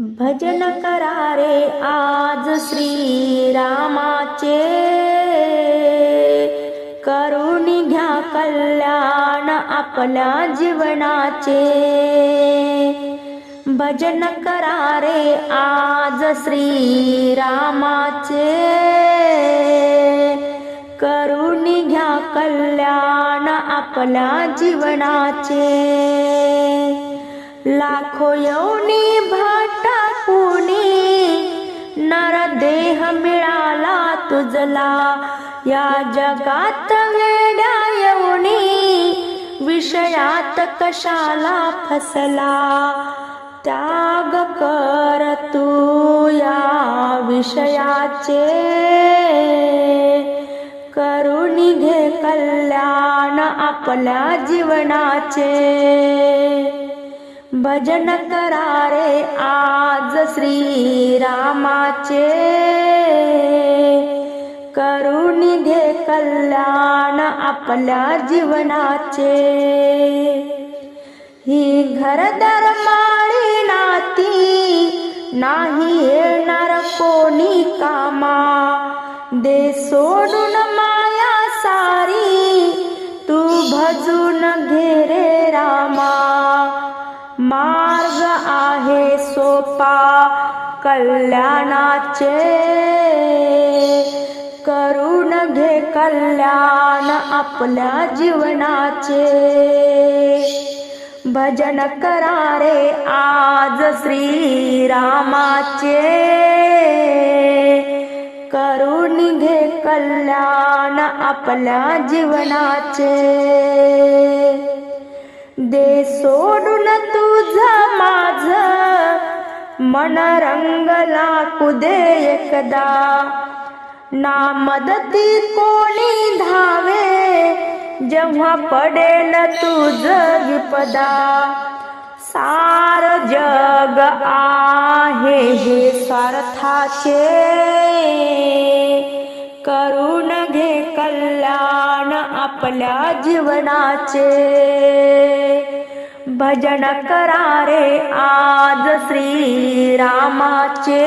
भजन करा रे आज श्री रामाचे करुणी घ्या कल्याण आपल्या जीवनाचे. भजन करा रे आज श्री रामाचे करुणी घ्या कल्याण आपल्या जीवनाचे. लाखो यवनी भटकुनी नरदेह मिळाला तुझला. या जगात वेड्या येऊनी विषयात कशाला फसला? त्याग कर तू या विषयाचे. करुणी घे कल्याण आपल्या जीवनाचे. भजन करा रे आज श्री रामाचे करुणी घे कल्याण आपल्या जीवनाचे. ही घरदार माळी नाती नाही येणार कोणी कामा. दे सोडून मा कृपा कल्याणाचे. करून घे कल्याण आपल्या जीवनाचे. भजन करा रे आज श्री रामाचे करून घे कल्याण आपल्या जीवनाचे. दे सोडून तुझ माझ मन रंगला कुदे एकदा ना मदती कोणी धावे जेव्हा पडेल तुझ विपदा सार जग आहे हे स्वार्थाचे करून घे कल्याण आपल्या जीवनाचे भजन करा रे आज श्री रामाचे.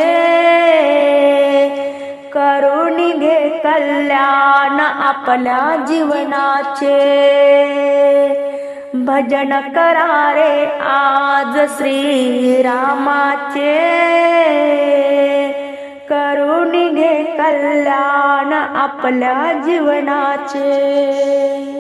करुणी घे कल्याण आपल्या जीवनाचे. भजन करा रे आज श्री रामाचे. करुणी घे कल्याण आपल्या जीवनाचे.